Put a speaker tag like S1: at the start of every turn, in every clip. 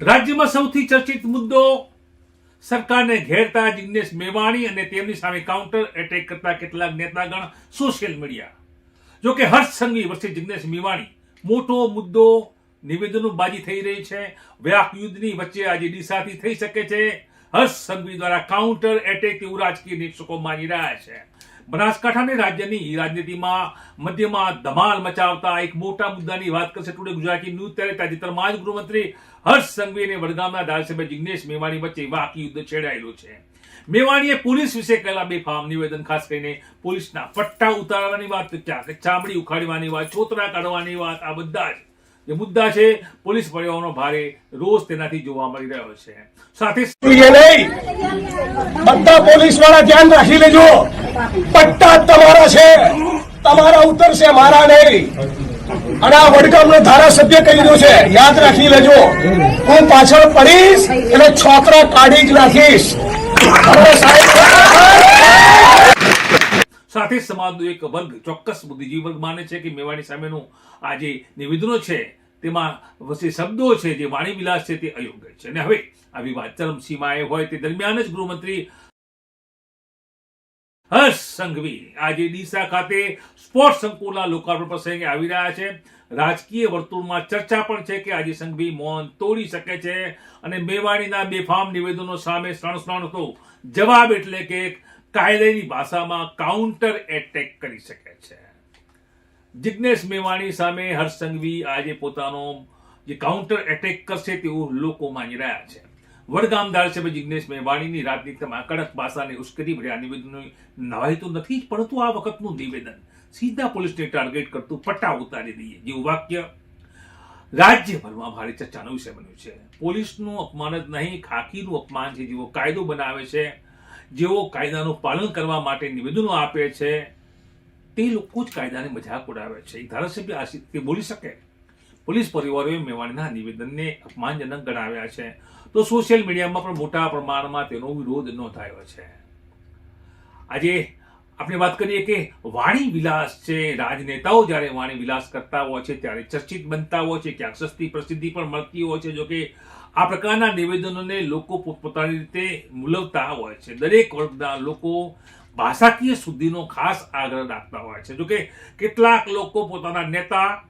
S1: રાજ્યમાં સૌથી ચર્ચિત મુદ્દો સરકારને ઘેરતા જિગ્નેશ મેવાણી અને તેમની સામે કાઉન્ટર એટેક કરતા કેટલાક નેતાગણ સોશિયલ મીડિયા. જોકે હર્ષ સંઘવી વર્ષે જિગ્નેશ મેવાણી મોટો મુદ્દો નિવેદનો બાજી થઈ રહી છે. વ્યાપ યુદ્ધની વચ્ચે આજે ડીસાથી થઈ શકે છે. હર્ષ સંઘવી દ્વારા કાઉન્ટર એટેક તેવું રાજકીય નિરીક્ષકો માની રહ્યા છે. બનાસકાંઠાને રાજ્યની રાજનીતિમાં મધ્યમાં ધમાલ મચાવતા એક મોટા મુદ્દાની વાત કરશે ટુડે ગુજરાતી ન્યૂઝ. ત્યારે તાજેતરમાં જ ગૃહમંત્રી હર્ષ સંઘવી અને વડગામના ધારાસભ્ય જિગ્નેશ મેવાણી વચ્ચે વાકી યુદ્ધ છેડાયેલું છે. મેવાણીએ પોલીસ વિશે કરેલા બેફામ નિવેદન, ખાસ કરીને પોલીસના પટ્ટા ઉતારવાની વાત ચામડી ઉખાડવાની વાત છોતરા કાઢવાની વાત, આ બધા જ જે મુદ્દા છે, પોલીસ પરિવારનો ભારે રોષ તેનાથી જોવા મળી રહ્યો છે. સાથે
S2: બધા પોલીસવાળા ધ્યાન રાખી લેજો. પટ્ટા તમારા છે. તમારા ઉતરશે મારા નહીં. અને આ વડગામનો ધારાસભ્ય કહી રહ્યો છે, યાદ રાખી લેજો. હું પાછળ પડીશ, એટલે છોકરા કાઢી જ નાખીશ.
S1: સાથે સમાજનો એક વર્ગ, ચોક્કસ બુદ્ધિજીવી વર્ગ માને છે કે મેવાણી સામેનું આ જે નિવેદનો છે, તેમાં વચ્ચે શબ્દો છે, જે વાણી વિલાસ છે, તે અયોગ્ય છે. અને હવે આ વિવાદ ચરમસીમાએ હોય તે દરમિયાન જ ગૃહમંત્રી હર્ષ સંઘવી આજે ડીસા ખાતે સ્પોર્ટ્સ સંકુલના લોકાર્પણ પ્રસંગે આવી રહ્યા છે. રાજકીય વર્તુળમાં ચર્ચા પણ છે કે આજે સંઘવી મૌન તોડી શકે છે અને મેવાણીના બેફામ નિવેદનો સામે સણસણતો જવાબ એટલે કે કાયદાની ભાષામાં કાઉન્ટર એટેક કરી શકે છે. જિગ્નેશ મેવાણી સામે હર્ષ સંઘવી આજે પોતાનો જે કાઉન્ટર એટેક કરશે તેવું લોકો માની રહ્યા છે. વડગામ ધારાસભ્ય જિજ્ઞેશ મેવાણીની રાજનીતિમાં કડક ભાષાને ઉશ્કેરી ભર્યા નિવેદનો નવાઈ તો નથી પરંતુ આ વખતનું નિવેદન સીધા પોલીસને ટાર્ગેટ કરતું પટ્ટા ઉતારી દઈએ જેવું વાક્ય રાજ્યભરમાં ભારે ચર્ચાનો વિષય બન્યું છે. પોલીસનું અપમાન જ નહીં ખાકીનું અપમાન છે જેવો કાયદો બનાવે છે, જેઓ કાયદાનું પાલન કરવા માટે નિવેદનો આપે છે, તે લોકો જ કાયદાની મજાક ઉડાવે છે. ધારાસભ્ય આ બોલી શકે, પોલીસ પરિવારોએ મેવાણીના નિવેદનને અપમાનજનક ગણાવ્યા છે. તો સોશિયલ મીડિયામાં પણ મોટા પ્રમાણમાં તેનો વિરોધ નોંધાયો છે. આજે આપણે વાત કરીએ કે વાણી વિલાસ છે. રાજનેતાઓ જ્યારે વાણી વિલાસ કરતા હોય છે, ત્યારે ચર્ચિત બનતા હોય છે, ક્યાંક સસ્તી પ્રસિદ્ધિ પણ મળતી હોય છે. જોકે આ પ્રકારના નિવેદનોને લોકો પોતપોતાની રીતે મૂલવતા હોય છે. દરેક વર્ગના લોકો ભાષાકીય શુદ્ધિનો ખાસ આગ્રહ રાખતા હોય છે. જોકે કેટલાક લોકો પોતાના નેતા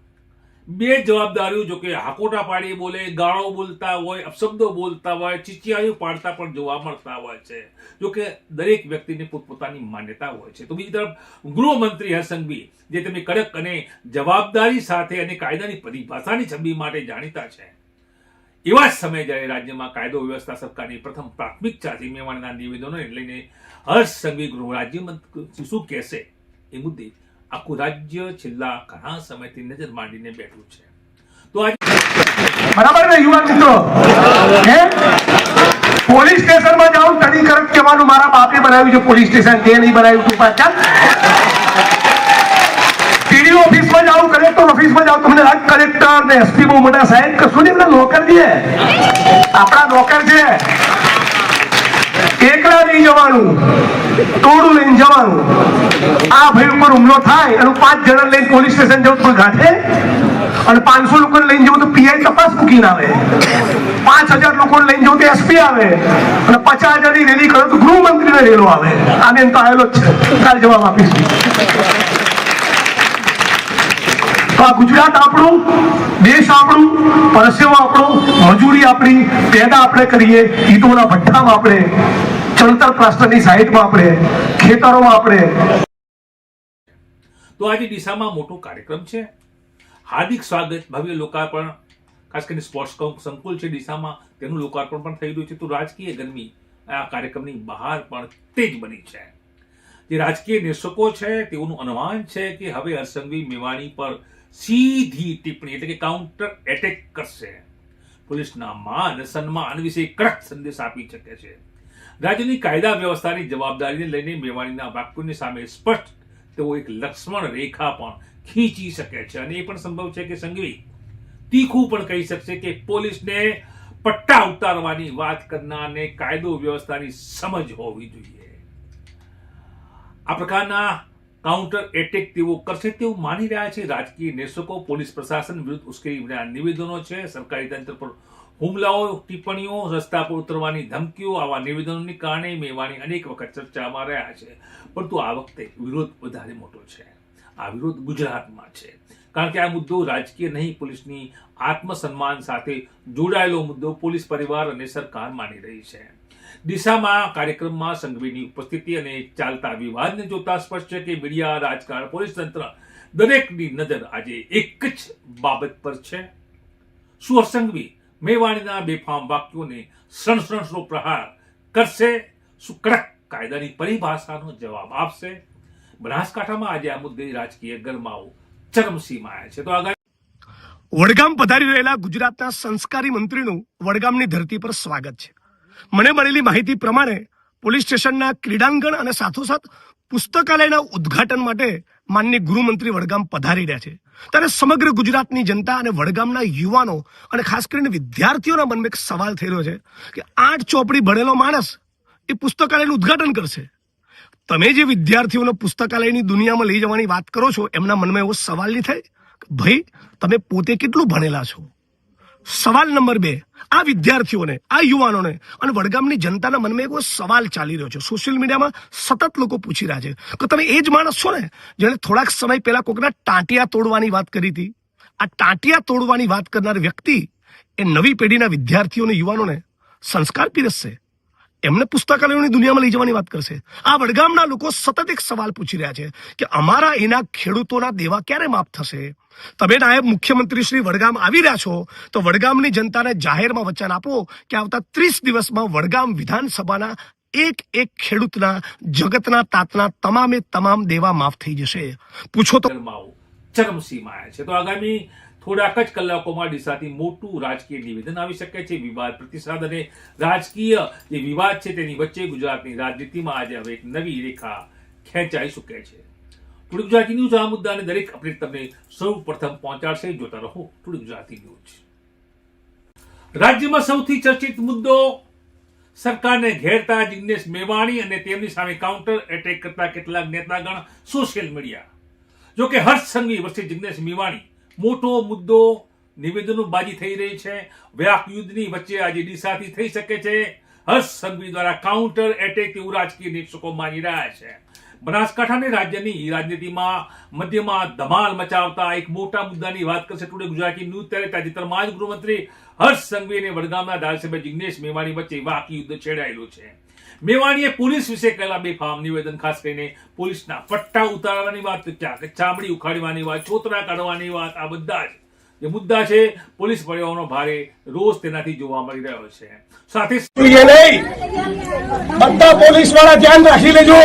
S1: બે જવાબદારીઓ જો કે હાકોટા પાડી બોલે, ગાળો બોલતા હોય, અપશબ્દો બોલતા હોય ચીચિયાયું પાડતા પણ જોવા મળતા હોય છે. જો કે દરેક વ્યક્તિની પોતપોતાની માન્યતા હોય છે. તો બીજી તરફ ગૃહમંત્રી હરસંઘવી જે તેમની કડક અને જવાબદારી સાથે અને કાયદાની પરિભાષાની છબી માટે જાણીતા છે. એવા જ સમયે જ્યારે રાજ્યમાં કાયદો વ્યવસ્થા સરકારની પ્રથમ પ્રાથમિકતા છે મેવાણીના નિવેદનોને લઈને હર્ષ સંઘવી ગૃહ રાજ્યમંત્રી શું કહેશે એ મુદ્દે આખું રાજ્ય છેલ્લા ઘણા સમયથી નજર માંડીને બેઠું છે. તો આજે
S2: બરાબર ને, યુવાન મિત્રો? પોલીસ સ્ટેશનમાં જાઉં તડી કરક કહેવાનું મારા બાપે બનાવ્યું છે. પોલીસ સ્ટેશન તે નહીં બનાવ્યું તું પાછા. પીડીઓ ઓફિસમાં જાઉં કલેક્ટર ઓફિસમાં જાઉં તમને રાજ કલેક્ટર ને એસપી બહુ મોટા સાહેબ કશું નહીં નોકર છે આપણા નોકર છે. એકલા નહીં જવાનું. ટોળું લઈને જવાનું. આ ભાઈ ઉપર હુમલો થાય, અને પાંચ જણા લઈને પોલીસ સ્ટેશન જવું તો ગાંઠે? અને પાંચસો લોકો લઈને જવું તો પીઆઈ તપાસ મૂકીને આવે. પાંચ હજાર લોકોને લઈને જવું તો એસપી આવે. અને પચાસ હજારની રેલી કરો તો ગૃહમંત્રીને રેલો આવે. આને તો આવેલો જ છે. કાલ જવાબ આપીશું. આ ગુજરાત આપણું, દેશ આપણું, પરસેવો આપણો, મજૂરી આપણી, પેદા આપણે કરીએ, ઈટોના ભઠ્ઠામાં આપણે, ચણતર પ્લાસ્ટરની સાઈડમાં આપણે, ખેતરોમાં આપણે.
S1: તો આજે દિશામાં મોટો કાર્યક્રમ છે. હાર્દિક સ્વાગત, ભવ્ય લોકાર્પણ, ખાસ કરીને સ્પોર્ટ્સ સંકુલ છે દિશામાં તેનું લોકાર્પણ પણ થઈ રહ્યું છે. તો રાજકીય ગરમી આ કાર્યક્રમની બહાર પણ તેજ બની છે. જે રાજકીય નિર્શકો છે, તેઓનું અનુમાન છે કે હવે હર્ષંઘવી મેવાણી પર સીધી ટિપ્પણી એટલે કે કાઉન્ટર એટેક કરશે. પોલીસના માન, સન્માન વિશે કડક સંદેશ આપી શકે છે. રાજ્યની કાયદા વ્યવસ્થાની જવાબદારીને લઈને મેવાણીના વાક્યોની સામે સ્પષ્ટ તેઓ એક લક્ષ્મણ રેખા પણ ખીંચી શકે છે અને એ પણ સંભવ છે કે સંઘવી તીખું પણ કહી શકશે કે પોલીસને પટ્ટા ઉતારવાની વાત કરનારને કાયદો વ્યવસ્થાની સમજ હોવી જોઈએ. આ પ્રકારના કાઉન્ટર એટેક તેઓ કરશે તેવું માની રહ્યા છે. રાજકીય નેશકો, પોલીસ પ્રશાસન વિરુદ્ધ ઉશ્કેરણીના નિવેદનો છે. સરકારી તંત્ર પર હુમલાઓ, ટિપ્પણીઓ, રસ્તા પર ઉતરવાની ધમકીઓ, આવા નિવેદનોને કારણે મેવાણી અનેક વખત ચર્ચામાં રહ્યા છે. પરંતુ આ વખતે વિરોધ વધારે મોટો છે. આ વિરોધ ગુજરાતમાં છે. કારણ કે આ મુદ્દો રાજકીય નહીં, પોલીસની આત્મસન્માન સાથે જોડાયેલો મુદ્દો પોલીસ પરિવાર અને સરકાર માની રહી છે. દિશામાં કાર્યક્રમમાં સંઘવીની ઉપસ્થિતિ અને ચાલતા વિવાદને જોતા સ્પષ્ટ છે કે મીડિયા, રાજકારણ, પોલીસ તંત્ર દરેકની નજર આજે એક જ બાબત પર છે. શું સંઘવી મેવાણીના બેફામ વાક્યોને સણસણનો પ્રહાર કરશે? શું કડક કાયદાની પરિભાષાનો જવાબ આપશે? બનાસકાંઠામાં આજે આ મુદ્દે રાજકીય ગરમાવો આવ્યા છે. તો આગળ
S3: વડગામ પધારી રહેલા ગુજરાતના સંસ્કારી મંત્રીનું વડગામની ધરતી પર સ્વાગત છે. મને મળેલી માહિતી પ્રમાણે પોલીસ સ્ટેશનના ક્રીડાંગણ અને સાથોસાથ પુસ્તકાલયના ઉદ્ઘાટન માટે માનનીય ગૃહમંત્રી વડગામ પધારી રહ્યા છે. ત્યારે સમગ્ર ગુજરાતની જનતા અને વડગામના યુવાનો અને ખાસ કરીને વિદ્યાર્થીઓના મનમાં એક સવાલ થઈ રહ્યો છે કે આઠ ચોપડી ભણેલો માણસ એ પુસ્તકાલયનું ઉદ્ઘાટન કરશે. તમે જે વિદ્યાર્થીઓને પુસ્તકાલયની દુનિયામાં લઈ જવાની વાત કરો છો, એમના મનમાં એવો સવાલ નહીં થાય ભાઈ, તમે પોતે કેટલું ભણેલા છો? સવાલ નંબર બે. આ વિદ્યાર્થીઓને, આ યુવાનોને અને વડગામની જનતાના મનમાં એવો સવાલ ચાલી રહ્યો છે. સોશિયલ મીડિયામાં સતત લોકો પૂછી રહ્યા છે કે તમે એ જ માણસ છો ને જેણે થોડાક સમય પહેલા કોકના ટાંટિયા તોડવાની વાત કરી હતી? આ ટાંટિયા તોડવાની વાત કરનાર વ્યક્તિ એ નવી પેઢીના વિદ્યાર્થીઓને, યુવાનોને સંસ્કાર પીરસશે? એમને પુસ્તકાલયોની દુનિયામાં લઈ જવાની વાત કરશે. આ વડગામના લોકો સતત એક સવાલ પૂછી રહ્યા છે કે અમારા એના ખેડૂતોના દેવા ક્યારે માફ થશે? તમે નાયબ મુખ્યમંત્રી શ્રી વડગામ આવી રહ્યા છો, તો વડગામની જનતાને જાહેરમાં વચન આપો કે આવતા ત્રીસ દિવસમાં વડગામ વિધાનસભાના એક એક ખેડૂતના, જગતના તાતના તમામે તમામ દેવા માફ થઈ જશે. પૂછો તો
S1: ચરમસીમાએ છે. તો આગામી થોડાક જ કલાકોમાં ડીસાથી મોટું રાજકીય નિવેદન આવી શકે છે. વિવાદ પ્રતિસાદ અને રાજકીય જે વિવાદ છે તેની વચ્ચે ગુજરાતની રાજનીતિમાં આજે હવે એક નવી રેખા ખેંચાઈ શકે છે. ટુડી ગુજરાતી ન્યૂઝ આ મુદ્દાને દરેક અપડેટ તમને સૌ પ્રથમ પહોંચાડશે. જોતા રહો ટુડી ગુજરાતી ન્યૂઝ. રાજ્યમાં સૌથી ચર્ચિત મુદ્દો સરકારને ઘેરતા જિગ્નેશ મેવાણી અને તેમની સામે કાઉન્ટર એટેક કરતા કેટલાક નેતાગણ સોશિયલ મીડિયા. જોકે હર્ષ સંઘવી વર્ષે જિગ્નેશ મેવાણી મોટો મુદ્દો નિવેદનબાજી થઈ રહી છે. વ્યાક યુદ્ધની વચ્ચે આજે ડીસાથી થઈ શકે છે. હર્ષ સંઘવી દ્વારા કાઉન્ટર એટેક એવું રાજકીય નિરીક્ષકો માની રહ્યા છે. બનાસકાંઠાને રાજ્યની રાજનીતિમાં મધ્યમાં ધમાલ મચાવતા એક મોટા મુદ્દાની વાત કરશે ટુડે ગુજરાતી ન્યૂઝ ત્યારે તાજેતરમાં જ ગૃહમંત્રી હર્ષ સંઘવી અને વડગામના ધારાસભ્ય જિગ્નેશ મેવાણી વચ્ચે વાક યુદ્ધ છેડાયેલું છે. મેવાણીએ પોલીસ વિશે કરેલા બેફામ નિવેદન, ખાસ કરીને પોલીસના પટ્ટા ઉતારવાની વાત ક્યાંક ચામડી ઉખાડવાની વાત છોતરા કાઢવાની વાત, આ બધા જ. જે મુદ્દા છે, પોલીસ પરિવારનો ભારે રોષ તેનાથી જોવા મળી રહ્યો છે. સાથે
S3: બધા પોલીસવાળા ધ્યાન રાખી લેજો.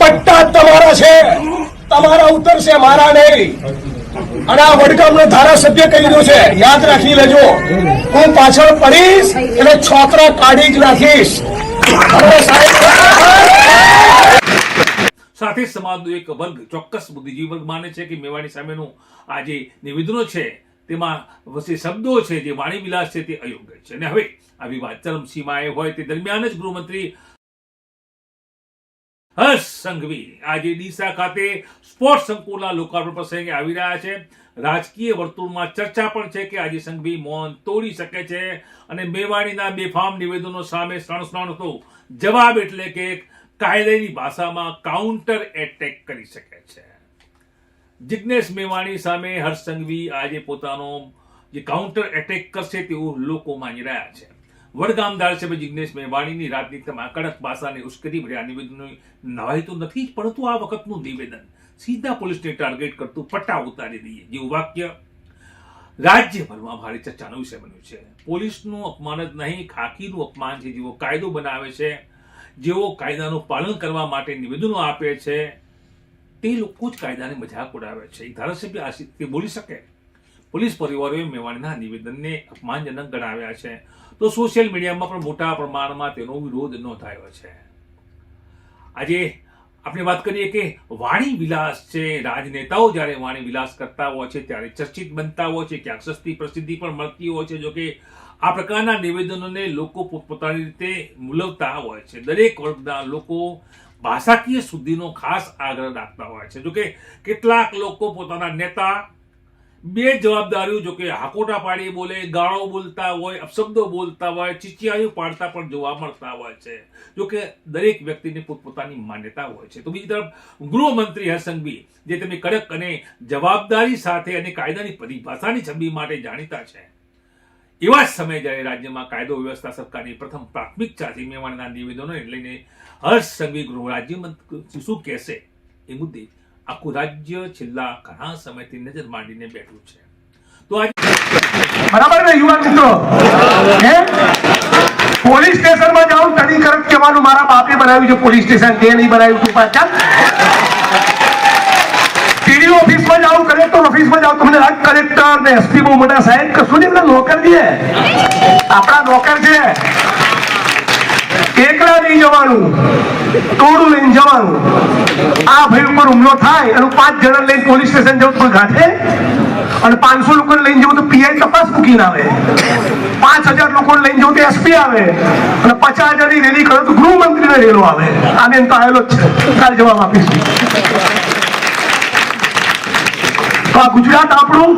S3: પટ્ટા તમારા છે, તમારા ઉતરશે, મારા નહીં. અને આ વડગામનો ધારાસભ્ય કહી દો છે, યાદ રાખી લેજો. હું પાછળ પડીશ, એટલે છોકરા કાઢી જ સાહેબ
S1: સાથે સમાજનો એક વર્ગ, ચોક્કસ બુદ્ધિજીવી વર્ગ માને છે કે મેવાણી સામેનું આ જે નિવેદનો છે, તેમાં વચ્ચે શબ્દો છે, જે વાણી વિલાસ છે તે અયોગ્ય છે. અને હવે આ વિવાદ ચરમસીમાએ હોય તે દરમિયાન જ ગૃહમંત્રી હર્ષ સંઘવી આજે ડીસા ખાતે સ્પોર્ટ્સ સંકુલના લોકાર્પણ પ્રસંગે આવી રહ્યા છે. રાજકીય વર્તુળમાં ચર્ચા પણ છે કે આજે સંઘવી મૌન તોડી શકે છે અને મેવાણીના બેફામ નિવેદનો સામે સણસણતો જવાબ એટલે કે કાયદાની ભાષામાં કાઉન્ટર એટેક કરી શકે છે. જિગ્નેશ મેવાણી સામે હર્ષ સંઘવી આજે પોતાનો જે કાઉન્ટર એટેક કરશે તેવું લોકો માની રહ્યા છે. વડગામ ધારાસભ્ય જિજ્ઞેશ મેવાણીની રાજનીતિમાં કડક ભાષાને ઉશ્કેરી ભર્યા નિવેદનો નવાઈ તો નથી પરંતુ આ વખતનું નિવેદન સીધા પોલીસને ટાર્ગેટ કરતું પટ્ટા ઉતારી દઈએ જેવું વાક્ય રાજ્યભરમાં ભારે ચર્ચાનો વિષય બન્યું છે. પોલીસનું અપમાન જ નહીં ખાકીનું અપમાન છે જેવો કાયદો બનાવે છે, જેઓ કાયદાનું પાલન કરવા માટે નિવેદનો આપે છે, તે લોકો જ કાયદાની મજાક ઉડાવે છે. ધારાસભ્ય આ રીતે બોલી શકે, પોલીસ પરિવારોએ મેવાણીના નિવેદનને અપમાનજનક ગણાવ્યા છે. તો સોશિયલ મીડિયામાં પણ મોટા પ્રમાણમાં તેનો વિરોધ નોંધાયો છે. આજે આપણે વાત કરીએ કે વાણી વિલાસ છે. રાજનેતાઓ જ્યારે વાણી વિલાસ કરતા હોય છે, ત્યારે ચર્ચિત બનતા હોય છે, ક્યાંક સસ્તી પ્રસિદ્ધિ પણ મળતી હોય છે, જો કે આ પ્રકારના નિવેદનોને લોકો પોતપોતાની રીતે મૂલવતા હોય છે. દરેક વર્ગના લોકો ભાષાકીય શુદ્ધિનો ખાસ આગ્રહ રાખતા હોય છે. જોકે કેટલાક લોકો પોતાના નેતા બે જવાબદારીઓ, જો કે હાકોટા પાડી બોલે, ગાળો બોલતા હોય, અપશબ્દો બોલતા હોય, ચીચિયાયું પાડતા પણ જોવા મળતા હોય છે. જો કે દરેક વ્યક્તિની પોતપોતાની માન્યતા હોય છે. તો બીજી તરફ ગૃહમંત્રી હર્ષંઘવી જે તમે કડક અને જવાબદારી સાથે અને કાયદાની પરિભાષાની છબી માટે જાણીતા છે. એવા જ સમયે જ્યારે રાજ્યમાં કાયદો વ્યવસ્થા સરકારની પ્રથમ પ્રાથમિક છે મેવાડના નિવેદનોને લઈને હર્ષ સંઘવી ગૃહ રાજ્યમંત્રી શું કહેશે એ મુદ્દે આખું રાજ્ય છેલ્લા ઘણા સમયથી નજર માંડીને બેઠું છે. તો આજે
S2: બરાબર ને યુવાન મિત્રો? પોલીસ સ્ટેશનમાં જાઉં તડી કરત કહેવાનું, મારા બાપે બનાવ્યું છે પોલીસ સ્ટેશન, તે નહીં બનાવ્યું તું પાછા ટીડી ઓફિસમાં જાઉં, કલેક્ટર ઓફિસમાં જાઉં, તમને કલેક્ટર ને એસપી બહુ મોટા સાહેબ કશું નહીં નોકર છે આપણા નોકર છે. એકલા નહીં જવાનું ટોળું લઈને જવાનું. આ ભાઈ ઉપર હુમલો થાય અને પાંચ જણા લઈને પોલીસ સ્ટેશન જવું પણ ગાંઠે? અને પાંચસો લોકોને લઈને જવું તો પીઆઈ તપાસ મૂકીને આવે. પાંચ હજાર લોકોને લઈને જવું તો એસપી આવે. અને પચાસ હજારની રેલી કરો તો ગૃહમંત્રીને રેલો આવે. આ બેન તો આવેલો જ છે. કાલ જવાબ આપીશું. તો આ ગુજરાત આપણું,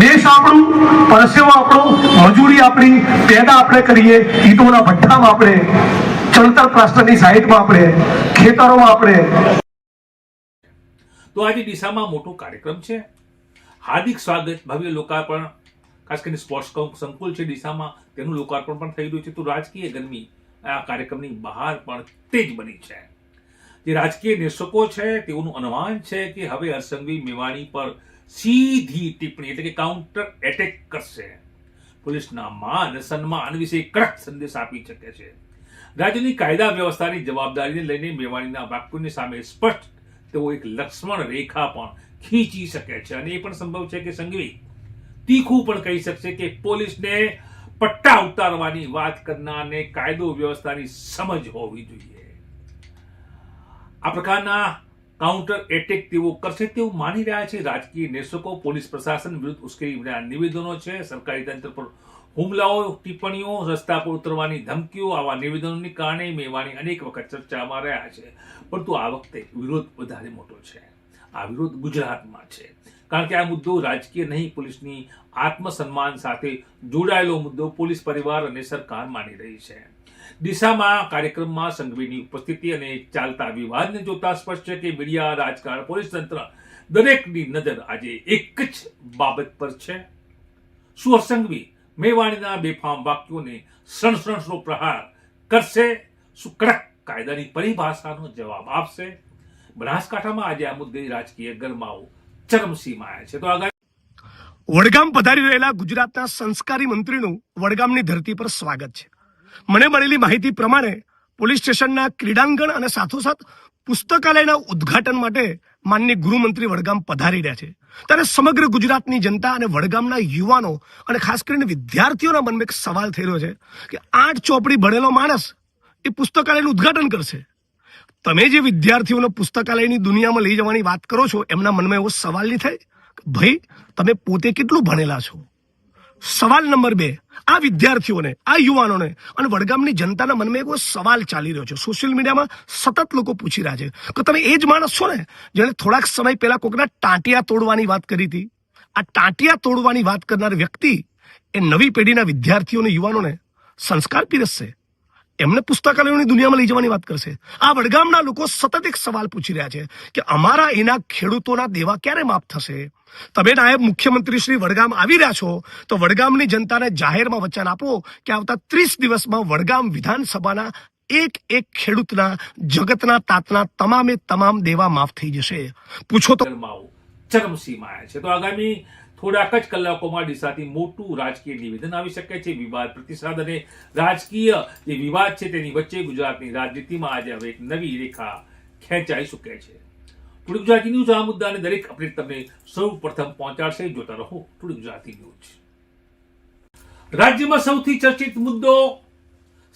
S2: દેશ આપણું, પરસેવો આપણો, મજૂરી આપણી, પેદા આપણે કરીએ, ઈટોના ભઠ્ઠામાં આપણે, ચણતર પ્લાસ્ટરની સાઈડમાં આપણે, ખેતરોમાં આપણે.
S1: તો આજે ડીસામાં મોટો કાર્યક્રમ છે. હાર્દિક સ્વાગત, ભવ્ય લોકાર્પણ, ખાસ કરીને સ્પોર્ટ્સ સંકુલ છે ડીસામાં, તેનું લોકાર્પણ પણ થઈ રહ્યું છે. તો રાજકીય ગરમી આ કાર્યક્રમની બહાર પણ તેજ બની છે. જે રાજકીય નિર્શકો છે, તેઓનું અનુમાન છે કે હવે હર્ષંઘવી મેવાણી પર સીધી ટિપ્પણી એટલે કે કાઉન્ટર એટેક કરશે. પોલીસના માન, સન્માન વિશે કડક સંદેશ આપી શકે છે. રાજ્યની કાયદા વ્યવસ્થાની જવાબદારીને લઈને મેવાણીના વાક્યોની સામે સ્પષ્ટ તેઓ એક લક્ષ્મણ રેખા પણ ખીંચી શકે છે અને એ પણ સંભવ છે કે સંઘવી તીખું પણ કહી શકશે કે પોલીસને પટ્ટા ઉતારવાની વાત કરનારને કાયદો વ્યવસ્થાની સમજ હોવી જોઈએ. આ પ્રકારના કાઉન્ટર એટેક તેઓ કરશે તેવું માની રહ્યા છે. રાજકીય નિર્શકો પોલીસ પ્રશાસન વિરુદ્ધ ઉશ્કેરી ભર્યા નિવેદનો છે. સરકારી તંત્ર પર હુમલાઓ, ટિપ્પણીઓ, રસ્તા પર ઉતરવાની ધમકીઓ, આવા નિવેદનોને કારણે મેવાણી અનેક વખત ચર્ચામાં રહ્યા છે. પરંતુ આ વખતે વિરોધ વધારે મોટો છે. આ વિરોધ ગુજરાતમાં છે. કારણ કે આ મુદ્દો રાજકીય નહીં, પોલીસની આત્મસન્માન સાથે જોડાયેલો મુદ્દો પોલીસ પરિવાર અને સરકાર માની રહી છે. ડીસામાં કાર્યક્રમમાં સંઘવીની ઉપસ્થિતિ અને ચાલતા વિવાદને જોતા સ્પષ્ટ છે કે મીડિયા, રાજકારણ, પોલીસ તંત્ર દરેકની નજર આજે એક જ બાબત પર છે. શું સંઘવી મેવાણીના બેફામ વાક્યોને સણસણસો પ્રહાર કરશે, શું કડક કાયદાની પરિભાષાનો જવાબ આપશે? બનાસકાંઠામાં આજે આ મુદ્દે રાજકીય ગરમાવો ચરમસીમાએ છે. તો આગળ
S3: વડગામ પધારી રહેલા ગુજરાતના સંસ્કારી મંત્રીનું વડગામની ધરતી પર સ્વાગત છે. મને મળેલી માહિતી પ્રમાણે પોલીસ સ્ટેશનના ક્રીડાંગણ અને સાથોસાથ પુસ્તકાલયના ઉદ્ઘાટન માટે માનની ગૃહમંત્રી વડગામ પધારી રહ્યા છે. ત્યારે સમગ્ર ગુજરાતની જનતા અને વડગામના યુવાનો અને ખાસ કરીને વિદ્યાર્થીઓના મનમાં એક સવાલ થઈ રહ્યો છે કે આઠ ચોપડી ભણેલો માણસ એ પુસ્તકાલયનું ઉદ્ઘાટન કરશે. તમે જે વિદ્યાર્થીઓને પુસ્તકાલયની દુનિયામાં લઈ જવાની વાત કરો છો, એમના મનમાં એવો સવાલ નહીં થાય ભાઈ, તમે પોતે કેટલું ભણેલા છો? સવાલ નંબર બે. આ વિદ્યાર્થીઓને, આ યુવાનોને અને વડગામની જનતાના મનમાં એવો સવાલ ચાલી રહ્યો છે. સોશિયલ મીડિયામાં સતત લોકો પૂછી રહ્યા છે. કે તમે એ જ માણસ છો ને જેણે થોડાક સમય પહેલા કોકના ટાંટિયા તોડવાની વાત કરી હતી. આ ટાંટિયા તોડવાની વાત કરનાર વ્યક્તિ એ નવી પેઢીના વિદ્યાર્થીઓને યુવાનોને સંસ્કાર પીરસશે. એમને પુસ્તકાલયોની દુનિયામાં લઈ જવાની વાત કરશે. આ વડગામના લોકો સતત એક સવાલ પૂછી રહ્યા છે કે અમારા એના ખેડૂતોના દેવા ક્યારે માફ થશે? તમે નાયબ મુખ્યમંત્રી શ્રી વડગામ આવી રહ્યા છો, તો વડગામની જનતાને જાહેરમાં વચન આપો કે આવતા ત્રીસ દિવસમાં વડગામ વિધાનસભાના એક એક ખેડૂતના, જગતના તાતના તમામે તમામ દેવા માફ થઈ જશે. પૂછો તો
S1: ગરમાવો છે. તો આગામી થોડાક જ કલાકોમાં ડીસાથી મોટું રાજકીય નિવેદન આવી શકે છે. વિવાદ પ્રતિસાદ અને રાજકીય જે વિવાદ છે તેની વચ્ચે ગુજરાતની રાજનીતિમાં આજે હવે એક નવી રેખા ખેંચાઈ શકે છે. ટુડે ગુજરાતી ન્યૂઝ આ મુદ્દાને દરેક અપડેટ તમને સૌ પ્રથમ પહોંચાડશે. જોતા રહો ટુડે ગુજરાતી ન્યૂઝ. રાજ્યમાં સૌથી ચર્ચિત મુદ્દો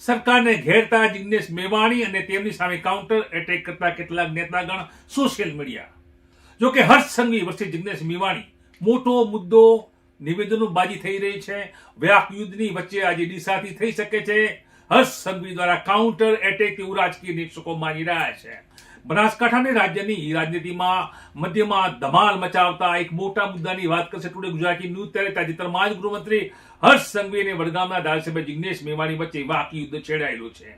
S1: સરકારને ઘેરતા જિગ્નેશ મેવાણી અને તેમની સામે કાઉન્ટર એટેક કરતા કેટલાક નેતાગણ સોશિયલ મીડિયા. જોકે હર્ષ સંઘવી વર્ષે જિગ્નેશ મેવાણી મોટો મુદ્દો નિવેદનો બાજી થઈ રહી છે. વ્યાપ યુદ્ધની વચ્ચે આજે ડીસાથી થઈ શકે છે. હર્ષ સંઘવી દ્વારા કાઉન્ટર એટેક એવું રાજકીય નિરીક્ષકો માની રહ્યા છે. બનાસકાંઠાને રાજ્યની રાજનીતિમાં મધ્યમાં ધમાલ મચાવતા એક મોટા મુદ્દાની વાત કરશે ટુડે ગુજરાતી ન્યૂઝ. ત્યારે તાજેતરમાં જ ગૃહમંત્રી હર્ષ સંઘવી અને વડગામના ધારાસભ્ય જિગ્નેશ મેવાણી વચ્ચે વાકી યુદ્ધ છેડાયેલું છે.